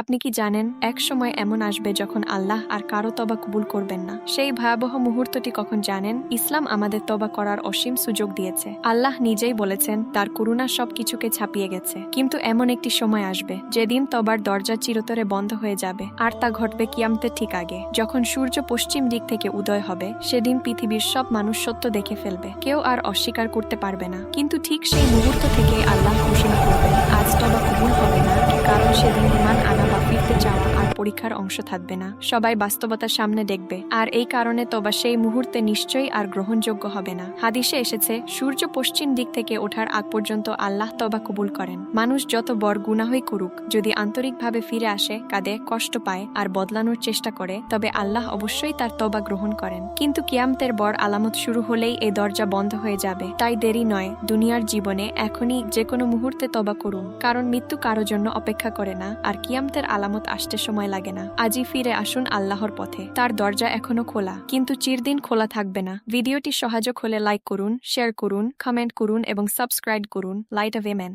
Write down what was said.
আপনি কি জানেন, এক সময় এমন আসবে যখন আল্লাহ আর কারও তবা কবুল করবেন না। সেই ভয়াবহ মুহূর্তটি কখন জানেন? ইসলাম আমাদের তবা করার অসীম সুযোগ দিয়েছে। আল্লাহ নিজেই বলেছেন, তার করুণা সবকিছুকে ছাপিয়ে গেছে। কিন্তু এমন একটি সময় আসবে, যেদিন তবার দরজা চিরতরে বন্ধ হয়ে যাবে, আর তা ঘটবে কিয়ামতের ঠিক আগে। যখন সূর্য পশ্চিম দিক থেকে উদয় হবে, সেদিন পৃথিবীর সব মানুষ সত্য দেখে ফেলবে। কেউ আর অস্বীকার করতে পারবে না। কিন্তু ঠিক সেই মুহূর্ত থেকে আল্লাহ ঘোষণা করবেন। পরীক্ষার অংশ থাকবে না। সবাই বাস্তবতার সামনে দেখবে। আর এই কারণে তবা সেই মুহূর্তে নিশ্চয়ই আর গ্রহণযোগ্য হবে না। হাদিসে এসেছে, সূর্য পশ্চিম দিক থেকে ওঠার আগ পর্যন্ত আল্লাহ তবা কবুল করেন। মানুষ যত বড় গুনাহই করুক, যদি আন্তরিকভাবে ফিরে আসে, কাঁদে, কষ্ট পায় আর বদলানোর চেষ্টা করে, তবে আল্লাহ অবশ্যই তার তবা গ্রহণ করেন। কিন্তু কিয়ামতের বর আলামত শুরু হলেই এই দরজা বন্ধ হয়ে যাবে। তাই দেরি নয়, দুনিয়ার জীবনে এখনই যে কোনো মুহূর্তে তবা করুন। কারণ মৃত্যু কারও জন্য অপেক্ষা করে না, আর কিয়ামতের আলামত আসতে সময় লাগে না। আজই ফিরে আসুন আল্লাহর পথে। তার দরজা এখনও খোলা, কিন্তু চিরদিন খোলা থাকবে না। ভিডিওটি সহজ হলে লাইক করুন শেয়ার করুন কমেন্ট করুন এবং সাবস্ক্রাইব করুন লাইট অফ এমেন